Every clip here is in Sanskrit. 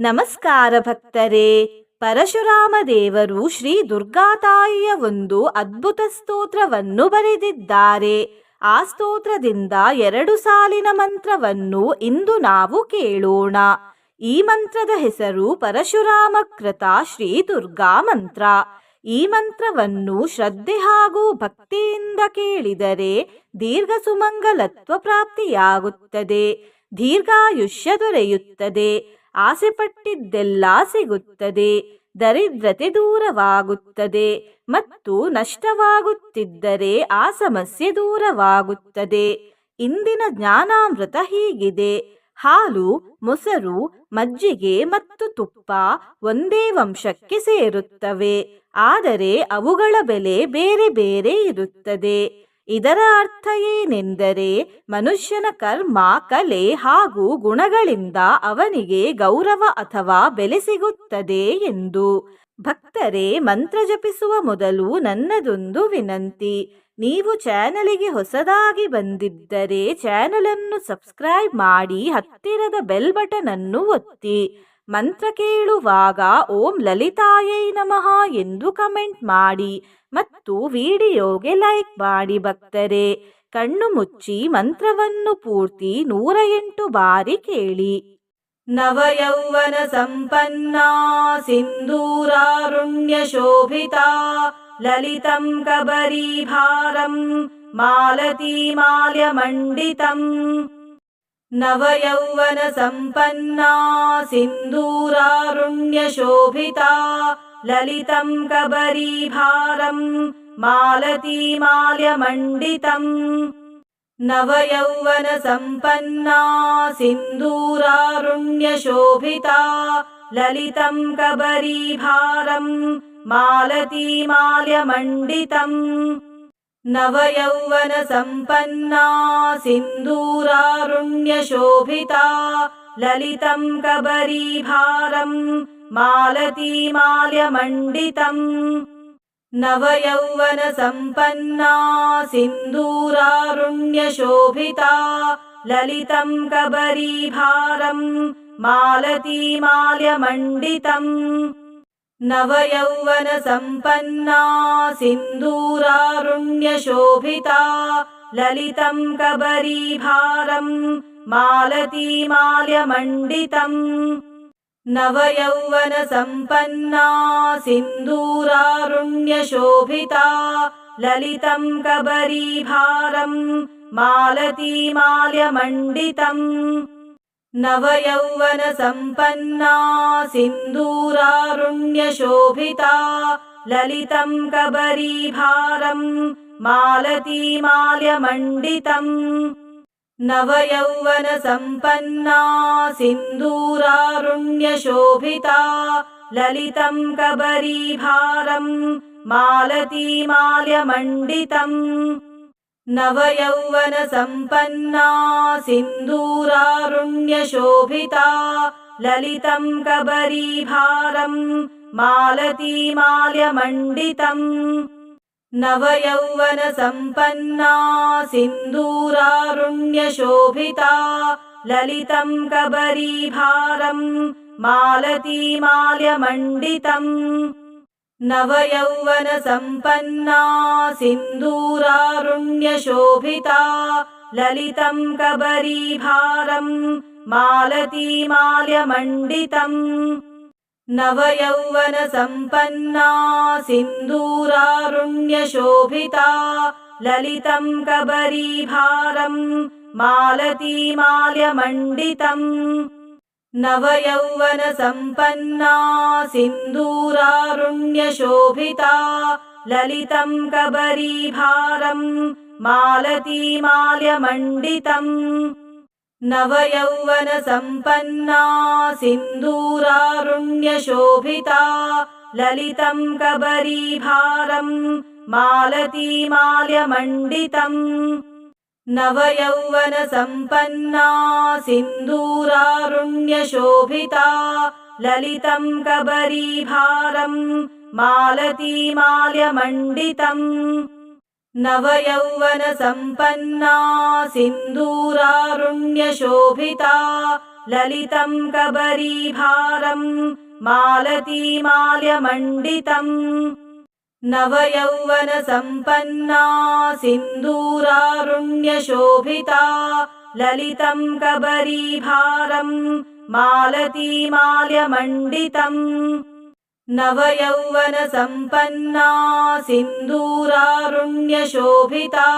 ನಮಸ್ಕಾರ ಭಕ್ತರೇ. ಪರಶುರಾಮ ದೇವರು ಶ್ರೀ ದುರ್ಗಾತಾಯಿಯ ಒಂದು ಅದ್ಭುತ ಸ್ತೋತ್ರವನ್ನು ಬರೆದಿದ್ದಾರೆ. ಆ ಸ್ತೋತ್ರದಿಂದ ಎರಡು ಸಾಲಿನ ಮಂತ್ರವನ್ನು ಇಂದು ನಾವು ಕೇಳೋಣ. ಈ ಮಂತ್ರದ ಹೆಸರು ಪರಶುರಾಮ ಕೃತ ಶ್ರೀ ದುರ್ಗಾ ಮಂತ್ರ. ಈ ಮಂತ್ರವನ್ನು ಶ್ರದ್ಧೆ ಹಾಗೂ ಭಕ್ತಿಯಿಂದ ಕೇಳಿದರೆ ದೀರ್ಘ ಸುಮಂಗಲತ್ವ ಪ್ರಾಪ್ತಿಯಾಗುತ್ತದೆ. ದೀರ್ಘಾಯುಷ್ಯ ದೊರೆಯುತ್ತದೆ. ಆಸೆ ಪಟ್ಟಿದ್ದೆಲ್ಲ ಸಿಗುತ್ತದೆ, ದರಿದ್ರತೆ ದೂರವಾಗುತ್ತದೆ ಮತ್ತು ನಷ್ಟವಾಗುತ್ತಿದ್ದರೆ ಆ ಸಮಸ್ಯೆ ದೂರವಾಗುತ್ತದೆ. ಇಂದಿನ ಜ್ಞಾನಾಮೃತ ಹೀಗಿದೆ. ಹಾಲು, ಮೊಸರು, ಮಜ್ಜಿಗೆ ಮತ್ತು ತುಪ್ಪ ಒಂದೇ ವಂಶಕ್ಕೆ ಸೇರುತ್ತವೆ, ಆದರೆ ಅವುಗಳ ಬೆಲೆ ಬೇರೆ ಬೇರೆ ಇರುತ್ತದೆ. ಇದರ ಅರ್ಥ ಏನೆಂದರೆ ಮನುಷ್ಯನ ಕರ್ಮ, ಕಲೆ ಹಾಗೂ ಗುಣಗಳಿಂದ ಅವನಿಗೆ ಗೌರವ ಅಥವಾ ಬೆಲೆ ಸಿಗುತ್ತದೆ ಎಂದು. ಭಕ್ತರೇ, ಮಂತ್ರ ಜಪಿಸುವ ಮೊದಲು ನನ್ನದೊಂದು ವಿನಂತಿ. ನೀವು ಚಾನಲಿಗೆ ಹೊಸದಾಗಿ ಬಂದಿದ್ದರೆ ಚಾನಲನ್ನು ಸಬ್ಸ್ಕ್ರೈಬ್ ಮಾಡಿ ಹತ್ತಿರದ ಬೆಲ್ ಬಟನ್ ಅನ್ನು ಒತ್ತಿ. ಮಂತ್ರ ಕೇಳುವಾಗ, ಓಂ ಲಲಿತಾಯೈ ನಮಃ ಎಂದು ಕಮೆಂಟ್ ಮಾಡಿ ಮತ್ತು ವಿಡಿಯೋಗೆ ಲೈಕ್ ಮಾಡಿ ಭಕ್ತರೆ. ಕಣ್ಣು ಮುಚ್ಚಿ ಮಂತ್ರವನ್ನು ಪೂರ್ತಿ ನೂರ ಎಂಟು ಬಾರಿ ಕೇಳಿ. ನವಯೌವನ ಸಂಪನ್ನ ಸಿಂಧೂರಾರುಣ್ಯ ಶೋಭಿತಾ ಲಲಿತಂ ಕಬರೀಭಾರಂ ಮಾಲತಿ नवयौवनसम्पन्ना सिन्दूरारुण्यशोभिता ललितम् कबरीभारम् मालतीमाल्यमण्डितम् नवयौवनसम्पन्ना सिन्दूरारुण्यशोभिता ललितम् कबरीभारम् मालतीमाल्यमण्डितम् नवयौवनसम्पन्ना सिन्दूरारुण्यशोभिता ललितं कबरीभारम् मालतीमाल्यमण्डितम् नवयौवनसम्पन्ना सिन्दूरारुण्यशोभिता ललितं कबरीभारं मालतीमाल्यमण्डितम् नवयौवनसम्पन्ना सिन्दूरारुण्यशोभिता ललितं कबरीभारं मालतीमाल्यमण्डितम् नवयौवनसम्पन्ना सिन्दूरारुण्यशोभिता ललितं कबरीभारं मालतीमाल्यमण्डितम् नवयौवनसम्पन्ना सिन्दूरारुण्यशोभिता ललितं कबरीभारं मालतीमाल्यमण्डितम् नवयौवनसम्पन्ना सिन्दूरारुण्यशोभिता ललितं कबरीभारं मालतीमाल्यमण्डितम् नवयौवनसम्पन्ना सिन्दूरारुण्यशोभिता ललितं कबरीभारं मालतीमाल्यमण्डितम् नवयौवनसम्पन्ना सिन्दूरारुण्यशोभिता ललितं कबरीभारं मालतीमाल्यमण्डितम् नवयौवनसम्पन्ना सिन्दूरारुण्यशोभिता ललितं कबरीभारं मालतीमाल्यमण्डितम् नवयौवनसम्पन्ना सिन्दूरारुण्यशोभिता ललितं कबरीभारं मालतीमाल्यमण्डितम् नवयौवनसम्पन्ना सिन्दूरारुण्यशोभिता ललितं कबरीभारं मालतीमाल्यमण्डितम् नवयौवनसम्पन्ना सिन्दूरारुण्यशोभिता ललितं कबरीभारं मालतीमाल्यमण्डितम् नवयौवनसम्पन्ना सिन्दूरारुण्यशोभिता ललितं कबरीभारं मालतीमाल्यमण्डितम् नवयौवनसम्पन्ना सिन्दूरारुण्यशोभिता ललितं कबरीभारम् मालतीमाल्यमण्डितम् नवयौवनसम्पन्ना सिन्दूरारुण्यशोभिता ललितं कबरीभारम् मालतीमाल्यमण्डितम् नवयौवनसम्पन्ना सिन्दूरारुण्यशोभिता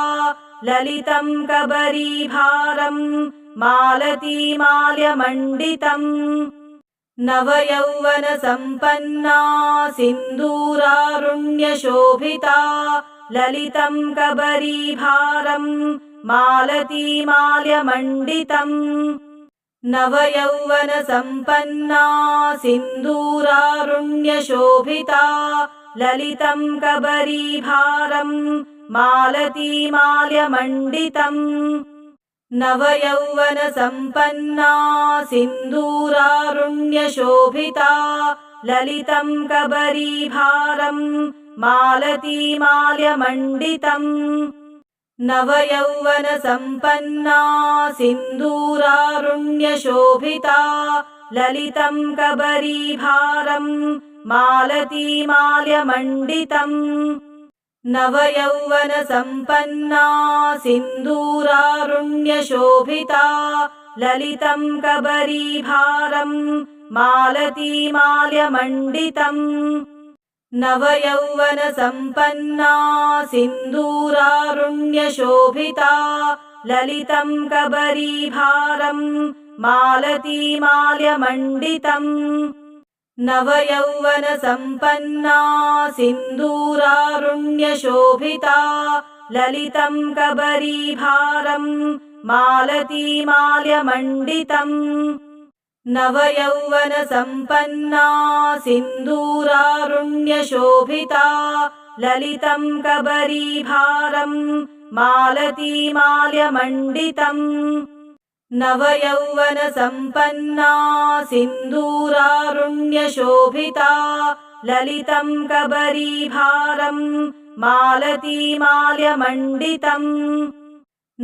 ललितं कबरीभारम् मालतीमाल्यमण्डितम् नवयौवनसम्पन्ना सिन्दूरारुण्यशोभिता ललितं कबरीभारम् मालतीमाल्यमण्डितम् नवयौवनसम्पन्ना सिन्दूरारुण्यशोभिता ललितं कबरीभारम् मालतीमाल्यमण्डितम् नवयौवनसम्पन्ना सिन्दूरारुण्यशोभिता ललितं कबरीभारम् मालतीमाल्यमण्डितम् नवयौवनसम्पन्ना सिन्दूरारुण्यशोभिता ललितं कबरीभारम् मालतीमाल्यमण्डितम् नवयौवनसम्पन्ना सिन्दूरारुण्यशोभिता ललितं कबरीभारम् मालतीमाल्यमण्डितम् नवयौवनसम्पन्ना सिन्दूरारुण्यशोभिता ललितं कबरीभारम् मालतीमाल्यमण्डितम् नवयौवनसम्पन्ना सिन्दूरारुण्यशोभिता ललितं कबरीभारम् मालतीमाल्यमण्डितम् नवयौवनसम्पन्ना सिन्दूरारुण्यशोभिता ललितं कबरीभारम् मालतीमाल्यमण्डितम् नवयौवनसम्पन्ना सिन्दूरारुण्यशोभिता ललितं कबरीभारम् मालतीमाल्यमण्डितम्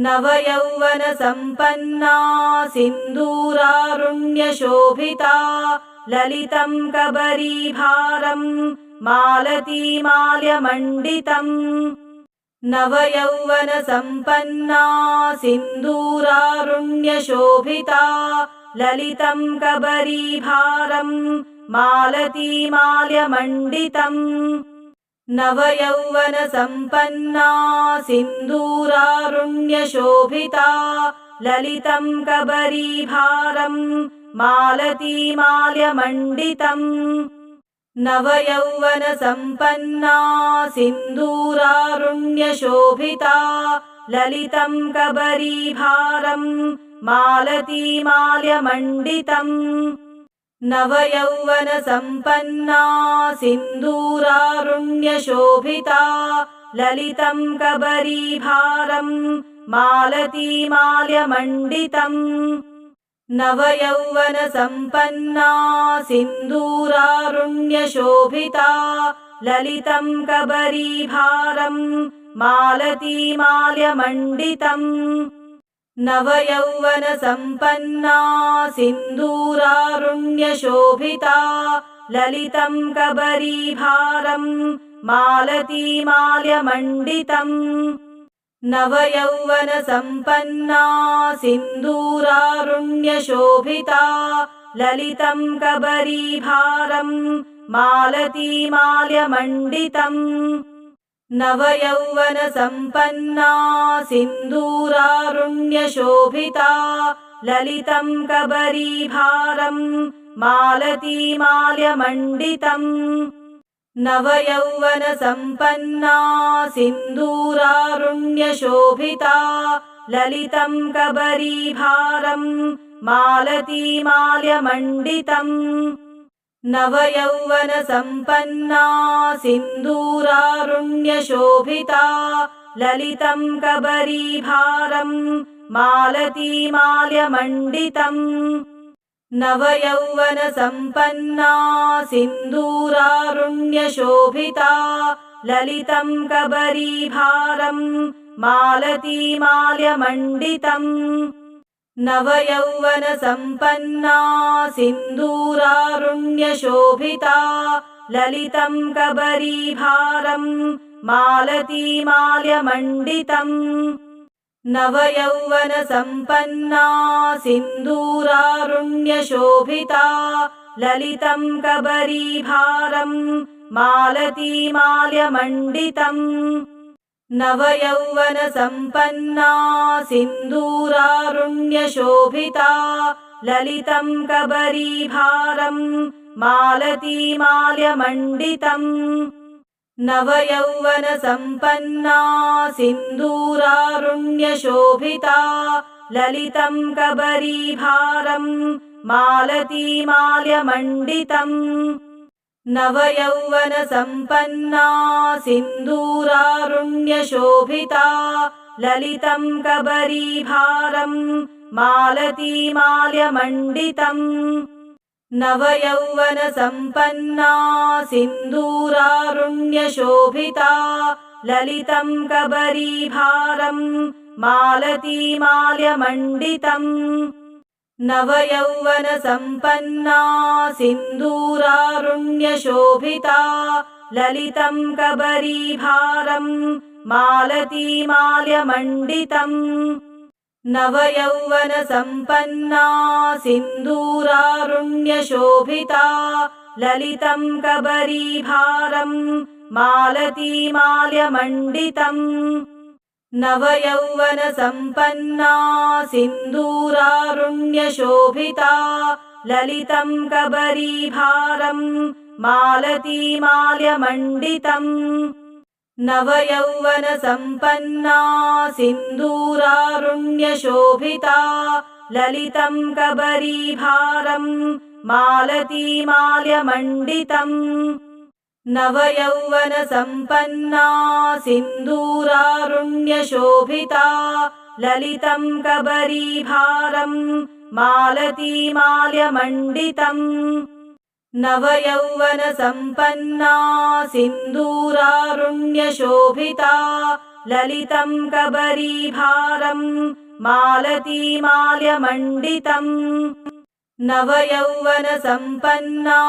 नवयौवनसम्पन्ना सिन्दूरारुण्यशोभिता ललितं कबरीभारम् मालतीमाल्यमण्डितम् नवयौवनसम्पन्ना सिन्दूरारुण्यशोभिता ललितं कबरीभारम् मालतीमाल्यमण्डितम् नवयौवनसम्पन्ना सिन्दूरारुण्यशोभिता ललितं कबरीभारम् मालतीमाल्यमण्डितम् नवयौवनसम्पन्ना सिन्दूरारुण्यशोभिता ललितं कबरीभारम् मालतीमाल्यमण्डितम् नवयौवनसम्पन्ना सिन्दूरारुण्यशोभिता ललितं कबरीभारम् मालतीमाल्यमण्डितम् नवयौवनसम्पन्ना सिन्दूरारुण्यशोभिता ललितं कबरीभारम् मालतीमाल्यमण्डितम् नवयौवनसम्पन्ना सिन्दूरारुण्यशोभिता ललितं कबरीभारम् मालतीमाल्यमण्डितम् नवयौवनसम्पन्ना सिन्दूरारुण्यशोभिता ललितं कबरीभारम् मालतीमाल्यमण्डितम् नवयौवनसम्पन्ना सिन्दूरारुण्यशोभिता ललितं कबरीभारम् मालतीमाल्यमण्डितम् नवयौवनसम्पन्ना सिन्दूरारुण्यशोभिता ललितं कबरीभारम् मालतीमाल्यमण्डितम् नवयौवनसम्पन्ना सिन्दूरारुण्यशोभिता ललितं कबरीभारम् मालतीमाल्यमण्डितम् नवयौवनसम्पन्ना सिन्दूरारुण्यशोभिता ललितं कबरीभारम् मालतीमाल्यमण्डितम् नवयौवनसम्पन्ना सिन्दूरारुण्यशोभिता ललितं कबरीभारम् मालतीमाल्यमण्डितम् नवयौवनसम्पन्ना सिन्दूरारुण्यशोभिता ललितं कबरीभारम् मालतीमाल्यमण्डितम् नवयौवनसम्पन्ना सिन्दूरारुण्यशोभिता ललितं कबरीभारम् मालतीमाल्यमण्डितम् नवयौवनसम्पन्ना सिन्दूरारुण्यशोभिता ललितं कबरीभारम् मालतीमाल्यमण्डितम् नवयौवनसम्पन्ना सिन्दूरारुण्यशोभिता ललितं कबरीभारम् मालतीमाल्यमण्डितम् नवयौवनसम्पन्ना सिन्दूरारुण्यशोभिता ललितं कबरीभारम् मालतीमाल्यमण्डितम् नवयौवनसम्पन्ना सिन्दूरारुण्यशोभिता ललितं कबरीभारम् मालतीमाल्यमण्डितम् नवयौवनसम्पन्ना सिन्दूरारुण्यशोभिता ललितं कबरीभारम् मालतीमाल्यमण्डितम् नवयौवनसम्पन्ना सिन्दूरारुण्यशोभिता ललितं कबरीभारम् मालतीमाल्यमण्डितम् नवयौवनसम्पन्ना सिन्दूरारुण्यशोभिता ललितं कबरीभारम् मालतीमाल्यमण्डितम् नवयौवनसम्पन्ना सिन्दूरारुण्यशोभिता ललितं कबरीभारम् मालतीमाल्यमण्डितम् नवयौवनसम्पन्ना सिन्दूरारुण्यशोभिता ललितं कबरीभारम् मालतीमाल्यमण्डितम् नवयौवनसम्पन्ना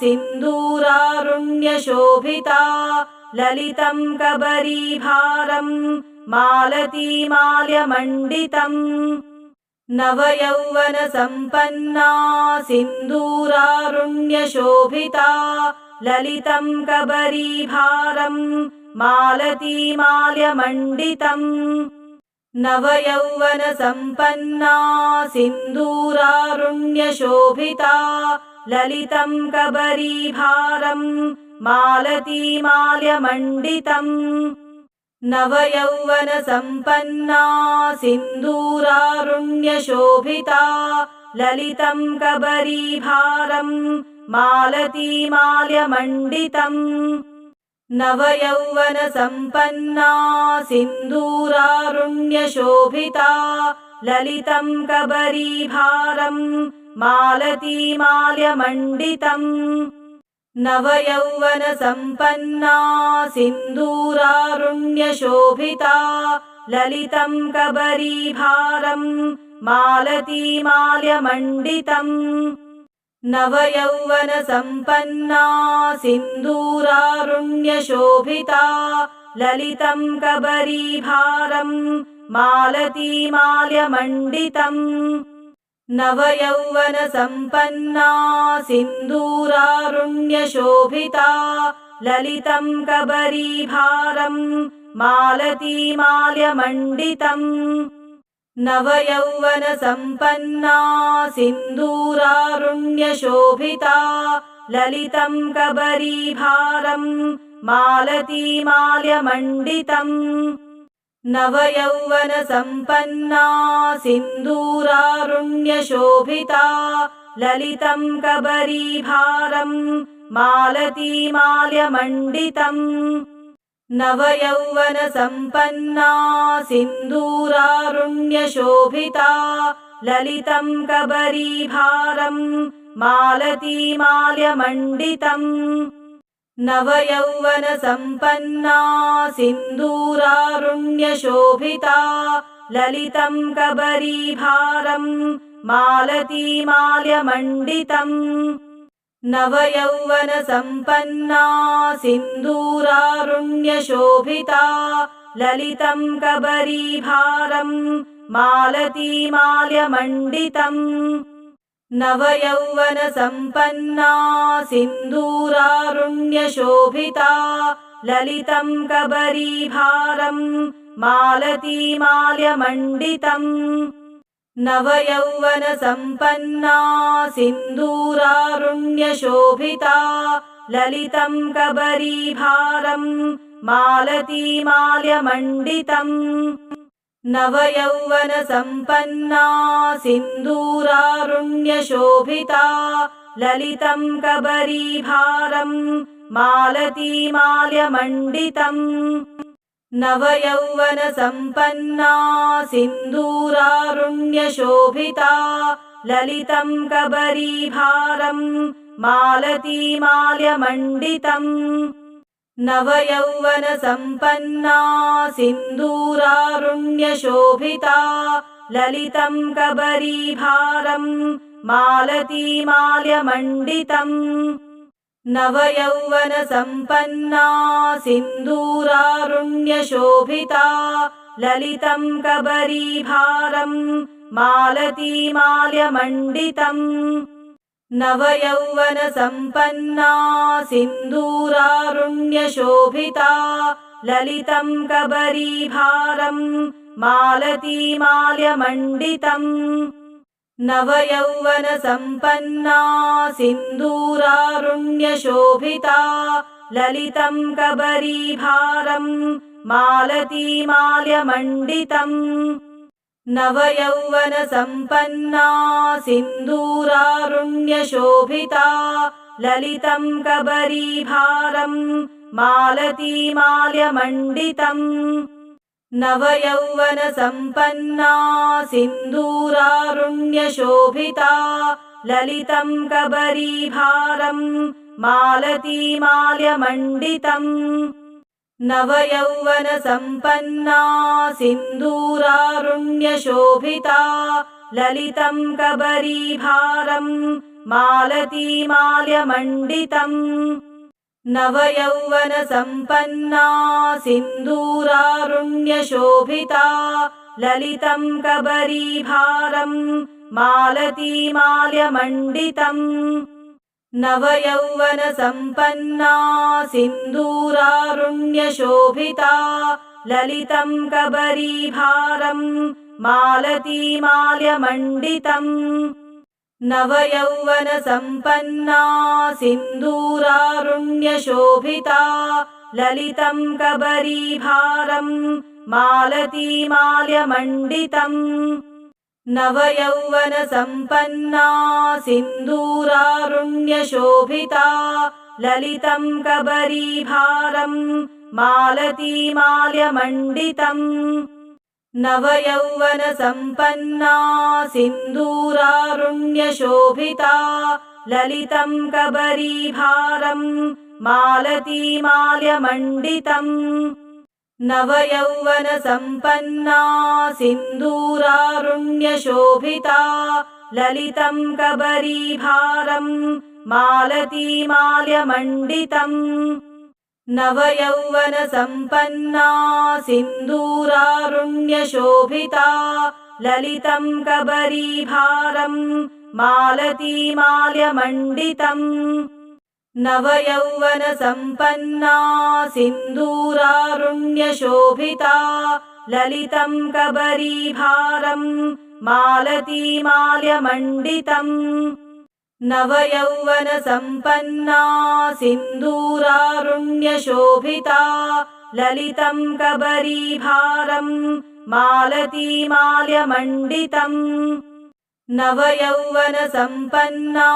सिन्दूरारुण्यशोभिता ललितं कबरीभारम् मालतीमाल्यमण्डितम् नवयौवनसम्पन्ना सिन्दूरारुण्यशोभिता ललितं कबरीभारम् मालतीमाल्यमण्डितम् नवयौवनसम्पन्ना सिन्दूरारुण्यशोभिता ललितं कबरीभारम् मालतीमाल्यमण्डितम् नवयौवनसम्पन्ना सिन्दूरारुण्यशोभिता ललितं कबरीभारम् मालतीमाल्यमण्डितम् नवयौवनसम्पन्ना सिन्दूरारुण्यशोभिता ललितं कबरीभारम् मालतीमाल्यमण्डितम् नवयौवनसम्पन्ना सिन्दूरारुण्यशोभिता ललितं कबरीभारम् मालतीमाल्यमण्डितम् नवयौवनसम्पन्ना सिन्दूरारुण्यशोभिता ललितं कबरीभारम् मालतीमाल्यमण्डितम् नवयौवनसम्पन्ना सिन्दूरारुण्यशोभिता ललितं कबरीभारम् मालतीमाल्यमण्डितम् नवयौवनसम्पन्ना सिन्दूरारुण्यशोभिता ललितं कबरीभारम् मालतीमाल्यमण्डितम् नवयौवनसम्पन्ना सिन्दूरारुण्यशोभिता ललितं कबरीभारम् मालतीमाल्यमण्डितम् नवयौवनसम्पन्ना सिन्दूरारुण्यशोभिता ललितं कबरीभारम् मालतीमाल्यमण्डितम् नवयौवनसम्पन्ना सिन्दूरारुण्यशोभिता ललितं कबरीभारम् मालतीमाल्यमण्डितम् नवयौवनसम्पन्ना सिन्दूरारुण्यशोभिता ललितं कबरीभारम् मालतीमाल्यमण्डितम् नवयौवनसम्पन्ना सिन्दूरारुण्यशोभिता ललितं कबरीभारम् मालतीमाल्यमण्डितम् नवयौवनसम्पन्ना सिन्दूरारुण्यशोभिता ललितं कबरीभारम् मालतीमाल्यमण्डितम् नवयौवनसम्पन्ना सिन्दूरारुण्यशोभिता ललितं कबरीभारम् मालतीमाल्यमण्डितम् नवयौवनसम्पन्ना सिन्दूरारुण्यशोभिता ललितं कबरीभारम् मालतीमाल्यमण्डितम् नवयौवनसम्पन्ना सिन्दूरारुण्यशोभिता ललितं कबरीभारम् मालतीमाल्यमण्डितम् नवयौवनसम्पन्ना सिन्दूरारुण्यशोभिता ललितं कबरीभारम् मालतीमाल्यमण्डितम् नवयौवनसम्पन्ना सिन्दूरारुण्यशोभिता ललितं कबरीभारम् मालतीमाल्यमण्डितम् नवयौवनसम्पन्ना सिन्दूरारुण्यशोभिता ललितं कबरीभारम् मालतीमाल्यमण्डितम् नवयौवनसम्पन्ना सिन्दूरारुण्यशोभिता ललितं कबरीभारम् मालतीमाल्यमण्डितम् नवयौवनसम्पन्ना सिन्दूरारुण्यशोभिता ललितं कबरीभारम् मालतीमाल्यमण्डितम् नवयौवनसम्पन्ना सिन्दूरारुण्यशोभिता ललितं कबरीभारम् मालतीमाल्यमण्डितम् नवयौवनसम्पन्ना सिन्दूरारुण्यशोभिता ललितं कबरीभारम् मालतीमाल्यमण्डितम् नवयौवनसम्पन्ना सिन्दूरारुण्यशोभिता ललितं कबरीभारम् मालतीमाल्यमण्डितम् नवयौवनसम्पन्ना सिन्दूरारुण्यशोभिता ललितं कबरीभारम् मालतीमाल्यमण्डितम् नवयौवनसम्पन्ना सिन्दूरारुण्यशोभिता ललितं कबरीभारम् मालतीमाल्यमण्डितम् नवयौवनसम्पन्ना सिन्दूरारुण्यशोभिता ललितं कबरीभारम् मालतीमाल्यमण्डितम् नवयौवनसम्पन्ना सिन्दूरारुण्यशोभिता ललितं कबरीभारम् मालतीमाल्यमण्डितम् नवयौवनसम्पन्ना सिन्दूरारुण्यशोभिता ललितं कबरीभारम् मालतीमाल्यमण्डितम् नवयौवनसम्पन्ना सिन्दूरारुण्यशोभिता ललितं कबरीभारम् मालतीमाल्यमण्डितम् नवयौवनसम्पन्ना सिन्दूरारुण्यशोभिता ललितं कबरीभारम् मालतीमाल्यमण्डितम् नवयौवनसम्पन्ना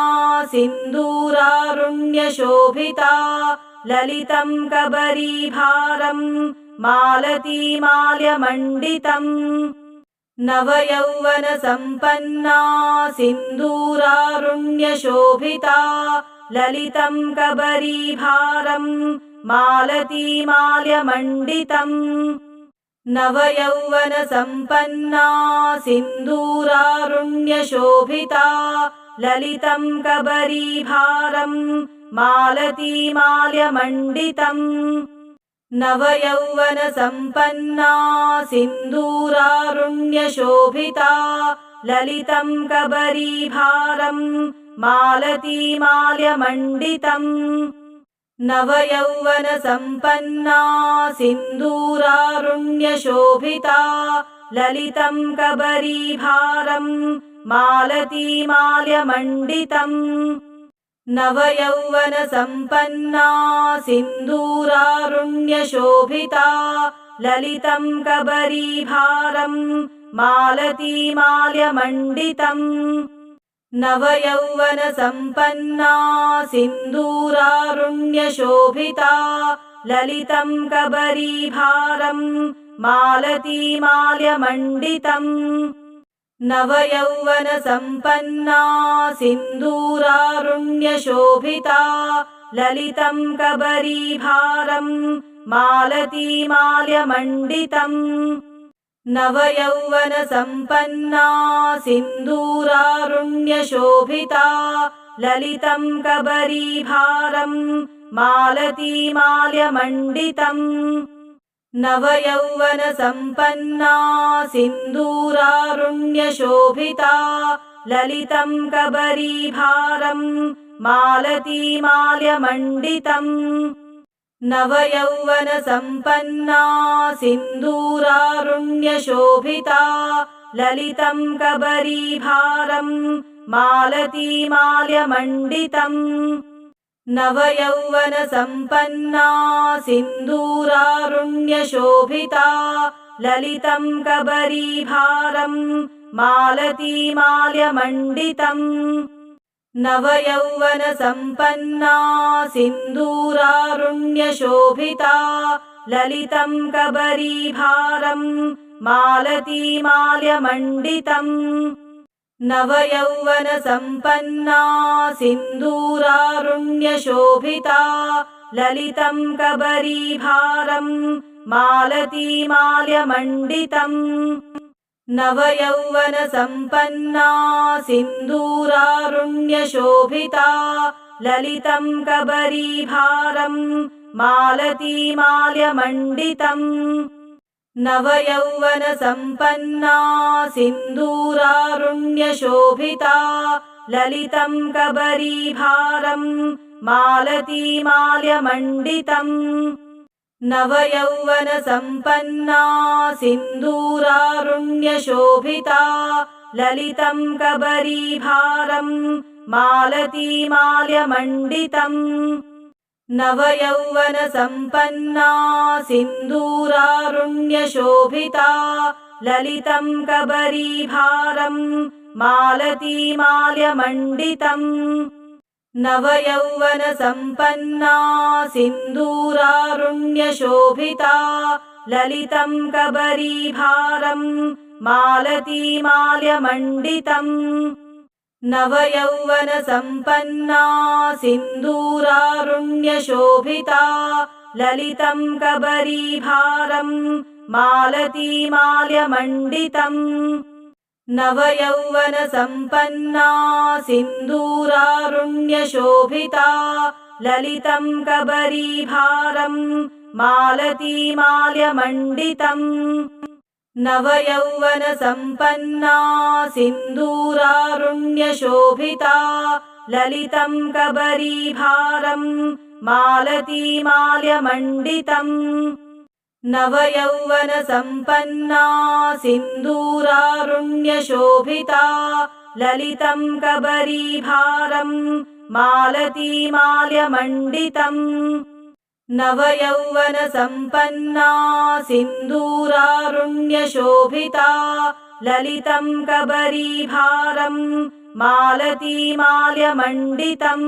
सिन्दूरारुण्यशोभिता ललितं कबरीभारम् मालतीमाल्यमण्डितम् नवयौवनसम्पन्ना सिन्दूरारुण्यशोभिता ललितं कबरीभारम् मालतीमाल्यमण्डितम् नवयौवनसम्पन्ना सिन्दूरारुण्यशोभिता ललितं कबरीभारम् मालतीमाल्यमण्डितम् नवयौवनसम्पन्ना सिन्दूरारुण्यशोभिता ललितं कबरीभारम् मालतीमाल्यमण्डितम् नवयौवनसम्पन्ना सिन्दूरारुण्यशोभिता ललितं कबरीभारम् मालतीमाल्यमण्डितम् नवयौवनसम्पन्ना सिन्दूरारुण्यशोभिता ललितं कबरीभारम् मालतीमाल्यमण्डितम् नवयौवनसम्पन्ना सिन्दूरारुण्यशोभिता ललितं कबरीभारम् मालतीमाल्यमण्डितम् नवयौवनसम्पन्ना सिन्दूरारुण्यशोभिता ललितं कबरीभारम् मालतीमाल्यमण्डितम् नवयौवनसम्पन्ना सिन्दूरारुण्यशोभिता ललितं कबरीभारम् मालतीमाल्यमण्डितम् नवयौवनसम्पन्ना सिन्दूरारुण्यशोभिता ललितं कबरीभारम् मालतीमाल्यमण्डितम् नवयौवनसम्पन्ना सिन्दूरारुण्यशोभिता ललितं कबरीभारम् मालतीमाल्यमण्डितम् नवयौवनसम्पन्ना सिन्दूरारुण्यशोभिता ललितं कबरीभारम् मालतीमाल्यमण्डितम् नवयौवनसम्पन्ना सिन्दूरारुण्यशोभिता ललितं कबरीभारम् मालतीमाल्यमण्डितम् नवयौवनसम्पन्ना सिन्दूरारुण्यशोभिता ललितं कबरीभारम् मालतीमाल्यमण्डितम् नवयौवनसम्पन्ना सिन्दूरारुण्यशोभिता ललितं कबरीभारम् मालतीमाल्यमण्डितम् नवयौवनसम्पन्ना सिन्दूरारुण्यशोभिता ललितं कबरीभारम् मालतीमाल्यमण्डितम् नवयौवनसम्पन्ना सिन्दूरारुण्यशोभिता ललितं कबरीभारम् मालतीमाल्यमण्डितम् नवयौवनसम्पन्ना सिन्दूरारुण्यशोभिता ललितं कबरीभारम् मालतीमाल्यमण्डितम् नवयौवनसम्पन्ना सिन्दूरारुण्यशोभिता ललितं कबरीभारम् मालतीमाल्यमण्डितम् नवयौवनसम्पन्ना सिन्दूरारुण्यशोभिता ललितं कबरीभारम् मालतीमाल्यमण्डितम् नवयौवनसम्पन्ना सिन्दूरारुण्यशोभिता ललितं कबरीभारम् मालतीमाल्यमण्डितम् नवयौवनसम्पन्ना सिन्दूरारुण्यशोभिता ललितं कबरीभारम् मालतीमाल्यमण्डितम् नवयौवनसम्पन्ना सिन्दूरारुण्यशोभिता ललितं कबरीभारम् मालतीमाल्यमण्डितम् नवयौवनसम्पन्ना सिन्दूरारुण्यशोभिता ललितं कबरीभारम् मालतीमाल्यमण्डितम्